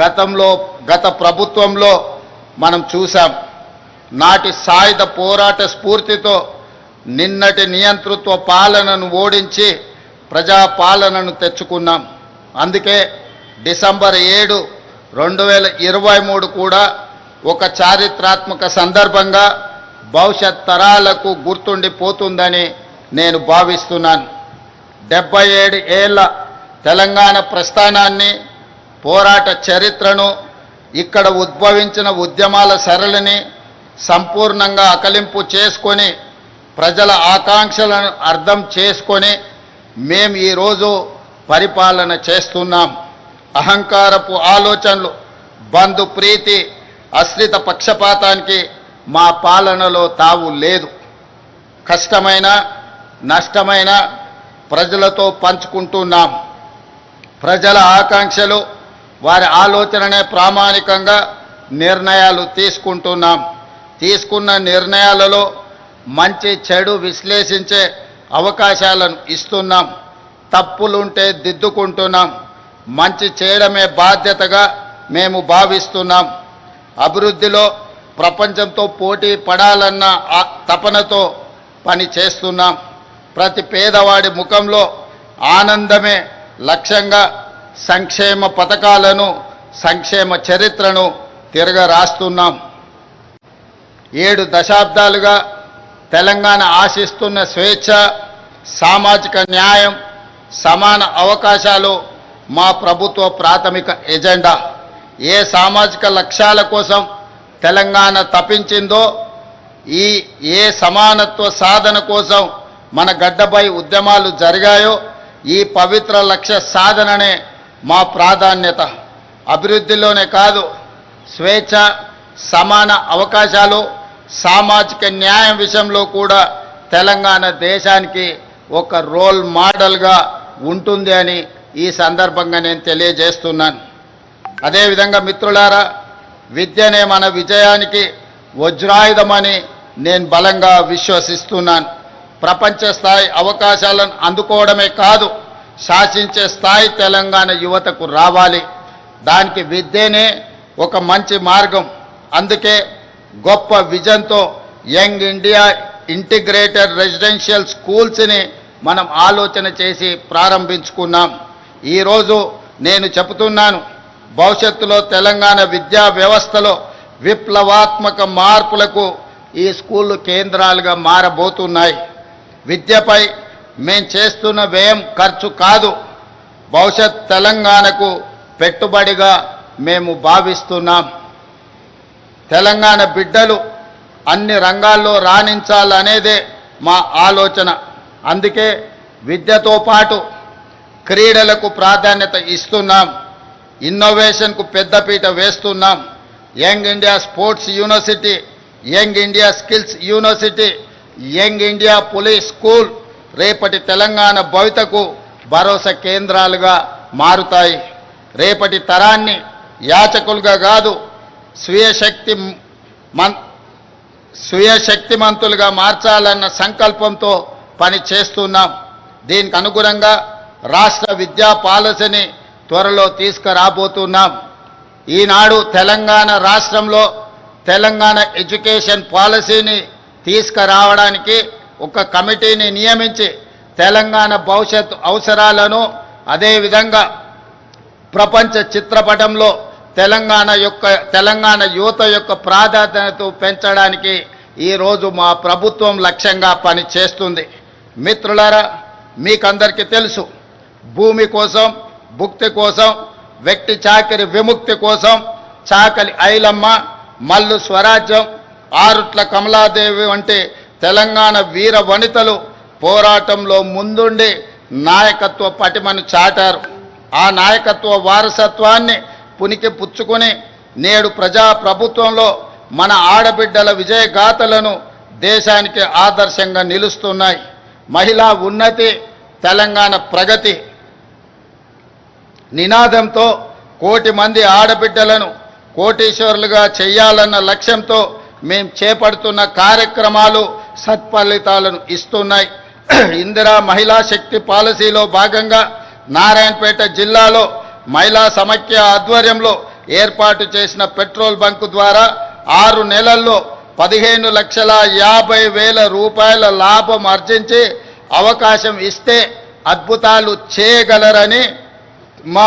గతంలో గత ప్రభుత్వంలో మనం చూసాం నాటి సాయుధ పోరాట స్ఫూర్తితో నిన్నటి నియంతృత్వ పాలనను ఓడించి ప్రజా పాలనను తెచ్చుకున్నాం. అందుకే డిసెంబర్ ఏడు రెండు వేల ఇరవై మూడు కూడా ఒక చారిత్రాత్మక సందర్భంగా భవిష్యత్ తరాలకు గుర్తుండిపోతుందని నేను భావిస్తున్నాను. డెబ్బై ఏడు ఏళ్ళ తెలంగాణ ప్రస్థానాన్ని పోరాట చరిత్రను ఇక్కడ ఉద్భవించిన ఉద్యమాల సరళిని సంపూర్ణంగా అకలింపు చేసుకొని ప్రజల ఆకాంక్షలను అర్థం చేసుకొని మేము ఈరోజు పరిపాలన చేస్తున్నాం. అహంకారపు ఆలోచనలు బంధు ప్రీతి అశ్రిత పక్షపాతానికి మా పాలనలో తావు లేదు. కష్టమైన నష్టమైన ప్రజలతో పంచుకుంటున్నాం. ప్రజల ఆకాంక్షలు వారి ఆలోచననే ప్రామాణికంగా నిర్ణయాలు తీసుకుంటున్నాం. తీసుకున్న నిర్ణయాలలో మంచి చెడు విశ్లేషించే అవకాశాలను ఇస్తున్నాం. తప్పులుంటే దిద్దుకుంటున్నాం. మంచి చేయడమే బాధ్యతగా మేము భావిస్తున్నాం. అభివృద్ధిలో ప్రపంచంతో పోటీ పడాలన్న ఆ తపనతో పని చేస్తున్నాం. ప్రతి పేదవాడి ముఖంలో ఆనందమే లక్ష్యంగా సంక్షేమ పథకాలను సంక్షేమ చరిత్రను తిరగ రాస్తున్నాం ఏడు దశాబ్దాలుగా తెలంగాణ ఆశిస్తున్న స్వేచ్ఛ సామాజిక న్యాయం సమాన అవకాశాలు మా ప్రభుత్వ ప్రాథమిక ఎజెండా. ఏ సామాజిక లక్ష్యాల కోసం తెలంగాణ తప్పించిందో ఈ ఏ సమానత్వ సాధన కోసం మన గడ్డపై ఉద్యమాలు జరిగాయో ఈ పవిత్ర లక్ష్య సాధననే మా ప్రాధాన్యత. అభివృద్ధిలోనే కాదు స్వేచ్ఛ సమాన అవకాశాలు సామాజిక న్యాయం విషయంలో కూడా తెలంగాణ దేశానికి ఒక రోల్ మోడల్గా ఉంటుంది అని ఈ సందర్భంగా నేను తెలియజేస్తున్నాను. అదేవిధంగా మిత్రులారా విద్యనే మన విజయానికి వజ్రాయుధమని నేను బలంగా విశ్వసిస్తున్నాను. ప్రపంచ స్థాయి అవకాశాలను అందుకోవడమే కాదు శాసించే స్థాయి తెలంగాణ యువతకు రావాలి. దానికి విద్యనే ఒక మంచి మార్గం. అందుకే గొప్ప విజన్తో యంగ్ ఇండియా ఇంటిగ్రేటెడ్ రెసిడెన్షియల్ స్కూల్స్ని మనం ఆలోచన చేసి ప్రారంభించుకున్నాం. ఈరోజు నేను చెబుతున్నాను భవిష్యత్తులో తెలంగాణ విద్యా వ్యవస్థలో విప్లవాత్మక మార్పులకు ఈ స్కూళ్ళు కేంద్రాలుగా మారబోతున్నాయి. విద్యపై మేం చేస్తున్న వ్యయం ఖర్చు కాదు. భవిష్యత్ తెలంగాణకు పెట్టుబడిగా మేము భావిస్తున్నాం. తెలంగాణ బిడ్డలు అన్ని రంగాల్లో రాణించాలనేదే మా ఆలోచన. అందుకే విద్యతో పాటు క్రీడలకు ప్రాధాన్యత ఇస్తున్నాం. ఇన్నోవేషన్కు పెద్దపీట వేస్తున్నాం. Young India sports university young India skills university young India police school రేపటి తెలంగాణ భవితకు భరోసా కేంద్రాలుగా మారుతాయి. రేపటి తరాన్ని యాచకులుగా కాదు స్వీయ శక్తి మన్ స్వీయ శక్తిమంతులుగా మార్చాలన్న సంకల్పంతో పని చేస్తున్నాం. దీనికి అనుగుణంగా రాష్ట్ర విద్యా పాలసీని త్వరలో తీసుకురాబోతున్నాం. ఈనాడు తెలంగాణ రాష్ట్రంలో తెలంగాణ ఎడ్యుకేషన్ పాలసీని తీసుకురావడానికి ఒక కమిటీని నియమించి తెలంగాణ భవిష్యత్ అవసరాలను అదేవిధంగా ప్రపంచ చిత్రపటంలో తెలంగాణ యొక్క తెలంగాణ యువత యొక్క ప్రాధాన్యత పెంచడానికి ఈరోజు మా ప్రభుత్వం లక్ష్యంగా పని చేస్తుంది మిత్రులారా మీకందరికీ తెలుసు భూమి కోసం భుక్తి కోసం వ్యక్తి చాకరి విముక్తి కోసం చాకలి ఐలమ్మ మల్లు స్వరాజ్యం ఆరుట్ల కమలాదేవి వంటి తెలంగాణ వీర వనితలు పోరాటంలో ముందుండి నాయకత్వ పటిమను చాటారు. ఆ నాయకత్వ వారసత్వాన్ని పునికి పుచ్చుకొని నేడు ప్రజా ప్రభుత్వంలో మన ఆడబిడ్డల విజయగాథలను దేశానికి ఆదర్శంగా నిలుస్తున్నాయి. మహిళా ఉన్నతి తెలంగాణ ప్రగతి. నినాదంతో కోటి మంది ఆడబిడ్డలను కోటీశ్వరులుగా చేయాలన్న లక్ష్యంతో మేం చేపడుతున్న కార్యక్రమాలు సత్ఫలితాలను ఇస్తున్నాయి. ఇందిరా మహిళా శక్తి పాలసీలో భాగంగా నారాయణపేట జిల్లాలో మహిళా సమైక్య ఆధ్వర్యంలో ఏర్పాటు చేసిన పెట్రోల్ బంకు ద్వారా ఆరు నెలల్లో పదిహేను లక్షల యాభై వేల రూపాయల లాభం ఆర్జించి అవకాశం ఇస్తే అద్భుతాలు చేయగలరని మా